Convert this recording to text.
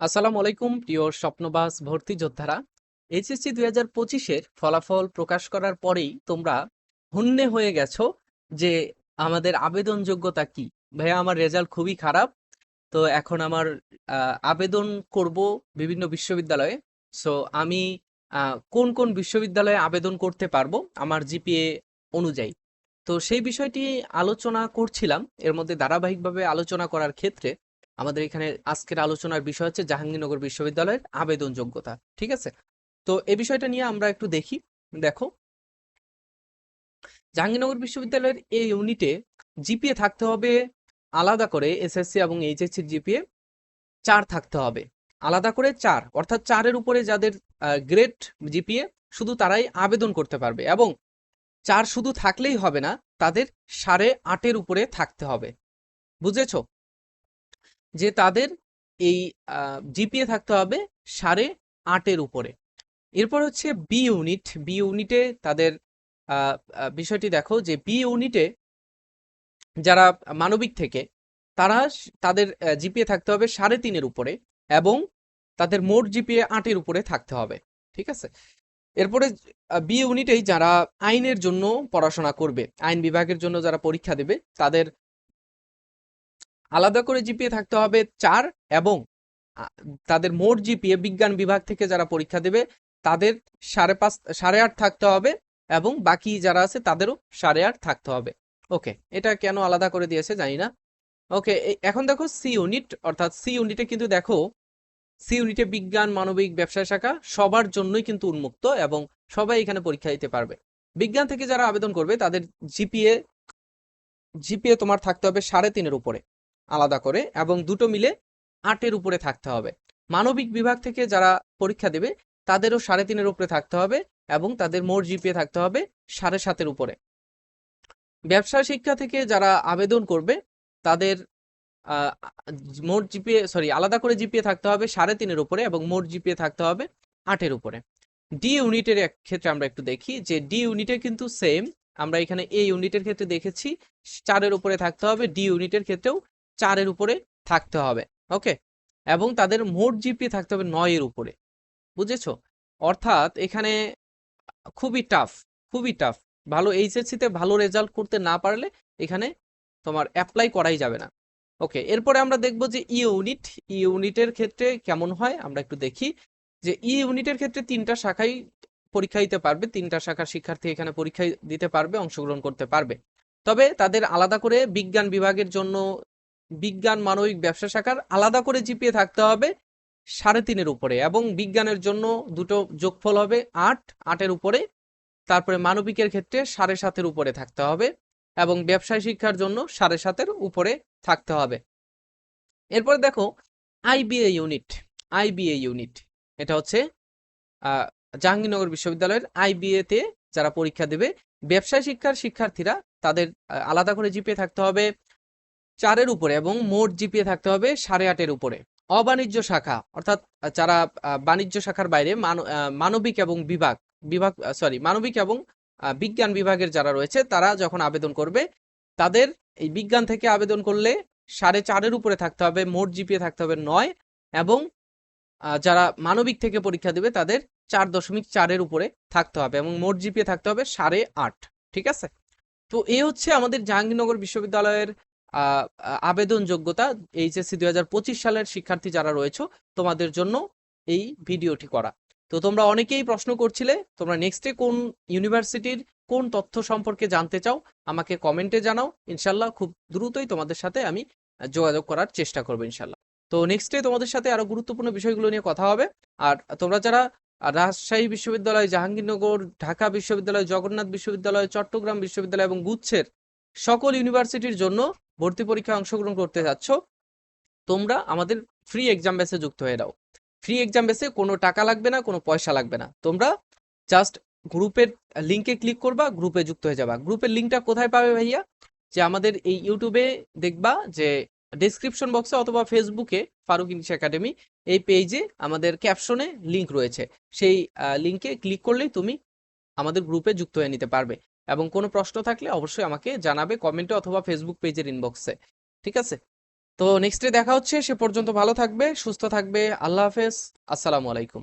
আসসালামু আলাইকুম, প্রিয় স্বপ্নবাস ভর্তি যোদ্ধারা। এইচএসসি দুই হাজার পঁচিশের ফলাফল প্রকাশ করার পরেই তোমরা হন্যে হয়ে গেছো যে আমাদের আবেদন যোগ্যতা কি। ভাইয়া, আমার রেজাল্ট খুবই খারাপ, তো এখন আমার আবেদন করব বিভিন্ন বিশ্ববিদ্যালয়ে। সো আমি কোন কোন বিশ্ববিদ্যালয়ে আবেদন করতে পারব আমার জিপিএ অনুযায়ী। তো সেই বিষয়টি আলোচনা করছিলাম, এর মধ্যে ধারাবাহিকভাবে আলোচনা করার ক্ষেত্রে। আমাদের এখানে আজকের আলোচনার বিষয় হচ্ছে জাহাঙ্গীরনগর বিশ্ববিদ্যালয়ের আবেদন যোগ্যতা ঠিক আছে? তো এই বিষয়টা নিয়ে আমরা একটু দেখি, দেখো। জাহাঙ্গীরনগর বিশ্ববিদ্যালয়ের এই ইউনিটে জিপিএ থাকতে হবে আলাদা করে এসএসসি এবং এইচএসসির জিপিএ চার থাকতে হবে। আলাদা করে চার, অর্থাৎ চারের উপরে যাদের গ্রেড জিপিএ শুধু তারাই আবেদন করতে পারবে এবং চার শুধু থাকলেই হবে না, তাদের সাড়ে আটের উপরে থাকতে হবে। বুঝেছ? যে তাদের এই জিপিএ থাকতে হবে সাড়ে আটের উপরে। এরপর হচ্ছে বি ইউনিট বি ইউনিটে তাদের বিষয়টি দেখো যে বি ইউনিটে যারা মানবিক থেকে, তারা তাদের জিপিএ থাকতে হবে সাড়ে তিনের উপরে এবং তাদের মোট জিপিএ আটের উপরে থাকতে হবে, ঠিক আছে? এরপরে বি ইউনিটেই যারা আইনের জন্য পড়াশোনা করবে, আইন বিভাগের জন্য যারা পরীক্ষা দেবে, তাদের আলাদা করে জিপিএ থাকতে হবে চার এবং তাদের মোট জিপিএ বিজ্ঞান বিভাগ থেকে যারা পরীক্ষা দেবে, তাদের সাড়ে পাঁচ, সাড়ে আট থাকতে হবে এবং বাকি যারা আছে তাদেরও সাড়ে আট থাকতে হবে। ওকে এটা কেন আলাদা করে দিয়েছে জানি না। ওকে এখন দেখো সি ইউনিট অর্থাৎ সি ইউনিটে কিন্তু দেখো সি ইউনিটে বিজ্ঞান, মানবিক, ব্যবসা শাখা সবার জন্যই কিন্তু উন্মুক্ত এবং সবাই এখানে পরীক্ষা দিতে পারবে। বিজ্ঞান থেকে যারা আবেদন করবে তাদের জিপিএ জিপিএ তোমার থাকতে হবে সাড়ে তিনের উপরে। আলাদা করে এবং দুটো মিলে আটের উপরে থাকতে হবে। মানবিক বিভাগ থেকে যারা পরীক্ষা দেবে, তাদেরও সাড়ে তিনের উপরে থাকতে হবে এবং তাদের মোট জিপিএ থাকতে হবে সাড়ে সাতের উপরে। ব্যবসা শিক্ষা থেকে যারা আবেদন করবে, তাদের মোট জিপিএ সরি আলাদা করে জিপিএ থাকতে হবে সাড়ে তিনের উপরে এবং মোট জিপিএ থাকতে হবে আটের উপরে। ডি ইউনিটের ক্ষেত্রে আমরা একটু দেখি যে ডি ইউনিটে কিন্তু সেম আমরা এখানে এ ইউনিটের ক্ষেত্রে দেখেছি, চারের উপরে থাকতে হবে ডি ইউনিটের ক্ষেত্রেও চারের উপরে থাকতে হবে ওকে এবং তাদের মোট জিপি থাকতে হবে নয়ের উপরে, বুঝেছ? অর্থাৎ এখানে খুবই টাফ খুবই টাফ ভালো এইচএসসি তে ভালো রেজাল্ট করতে না পারলে এখানে তোমার অ্যাপ্লাই করাই যাবে না ওকে এরপরে আমরা দেখব যে ই ইউনিট ই ইউনিটের ক্ষেত্রে কেমন হয়? আমরা একটু দেখি যে ই ইউনিটের ক্ষেত্রে তিনটা শাখাই পরীক্ষা দিতে পারবে, তিনটা শাখার শিক্ষার্থী এখানে পরীক্ষা দিতে পারবে, অংশগ্রহণ করতে পারবে। তবে তাদের আলাদা করে বিজ্ঞান বিভাগের জন্য বিজ্ঞান, মানবিক ব্যবসা শাখার আলাদা করে জিপিএ থাকতে হবে সাড়ে তিনের উপরে এবং বিজ্ঞানের জন্য দুটো যোগফল হবে আট, আটের উপরে। তারপরে মানবিকের ক্ষেত্রে সাড়ে সাতের উপরে থাকতে হবে এবং ব্যবসায় শিক্ষার জন্য সাড়ে সাতের উপরে থাকতে হবে। এরপরে দেখো আইবিএ ইউনিট আইবিএ ইউনিট। এটা হচ্ছে জাহাঙ্গীরনগর বিশ্ববিদ্যালয়ের আইবিএ তে যারা পরীক্ষা দেবে, ব্যবসায় শিক্ষার শিক্ষার্থীরা তাদের আলাদা করে জিপিএ থাকতে হবে। চারের উপরে এবং মোট জিপিএ থাকতে হবে সাড়ে আটের উপরে। অবাণিজ্য শাখা, অর্থাৎ যারা বাণিজ্য শাখার বাইরে মানব- মানবিক এবং বিভাগ বিভাগ সরি মানবিক এবং বিজ্ঞান বিভাগের যারা রয়েছে, তারা যখন আবেদন করবে, তাদের এই বিজ্ঞান থেকে আবেদন করলে সাড়ে চারের উপরে থাকতে হবে, মোট জিপিএ থাকতে হবে নয় এবং যারা মানবিক থেকে পরীক্ষা দেবে, তাদের চার দশমিক চারের উপরে থাকতে হবে এবং মোট জিপিএ থাকতে হবে সাড়ে আট, ঠিক আছে? তো এই হচ্ছে আমাদের জাহাঙ্গীরনগর বিশ্ববিদ্যালয়ের আবেদন যোগ্যতা এইচএসসি দুই হাজার পঁচিশ সালের শিক্ষার্থী যারা রয়েছে, তোমাদের জন্য এই ভিডিওটি করা। তো তোমরা অনেকেই প্রশ্ন করছিলে, তোমরা নেক্সটে কোন ইউনিভার্সিটির কোন তথ্য সম্পর্কে জানতে চাও, আমাকে কমেন্টে জানাও। ইনশাল্লাহ খুব দ্রুতই তোমাদের সাথে আমি যোগাযোগ করার চেষ্টা করব ইনশাল্লাহ তো নেক্সটে তোমাদের সাথে আরও গুরুত্বপূর্ণ বিষয়গুলো নিয়ে কথা হবে। আর তোমরা যারা রাজশাহী বিশ্ববিদ্যালয়, জাহাঙ্গীরনগর, ঢাকা বিশ্ববিদ্যালয়, জগন্নাথ বিশ্ববিদ্যালয়, চট্টগ্রাম বিশ্ববিদ্যালয় এবং গুচ্ছের সকল ইউনিভার্সিটির জন্য ভর্তি পরীক্ষায় অংশগ্রহণ করতে যাচ্ছ, তোমরা আমাদের ফ্রি এক্সাম বেসে যুক্ত হয়ে দাও। ফ্রি এক্সাম বেসে কোনো টাকা লাগবে না, কোনো পয়সা লাগবে না। তোমরা জাস্ট গ্রুপের লিঙ্কে ক্লিক করবা গ্রুপে যুক্ত হয়ে যাবা। গ্রুপের লিঙ্কটা কোথায় পাবে ভাইয়া? যে আমাদের এই ইউটিউবে দেখবা যে ডেসক্রিপশন বক্সে অথবা ফেসবুকে ফারুক ইংলিশ একাডেমি এই পেজে আমাদের ক্যাপশনে লিংক রয়েছে। সেই লিঙ্কে ক্লিক করলেই তুমি আমাদের গ্রুপে যুক্ত হয়ে নিতে পারবে। এবং কোনো প্রশ্ন থাকলে অবশ্যই আমাকে জানাবে কমেন্টে অথবা ফেসবুক পেজের ইনবক্সে ঠিক আছে? তো নেক্সট ডে দেখা হচ্ছে, সে পর্যন্ত ভালো থাকবে, সুস্থ থাকবে, আল্লাহ হাফেজ, আসসালামু আলাইকুম।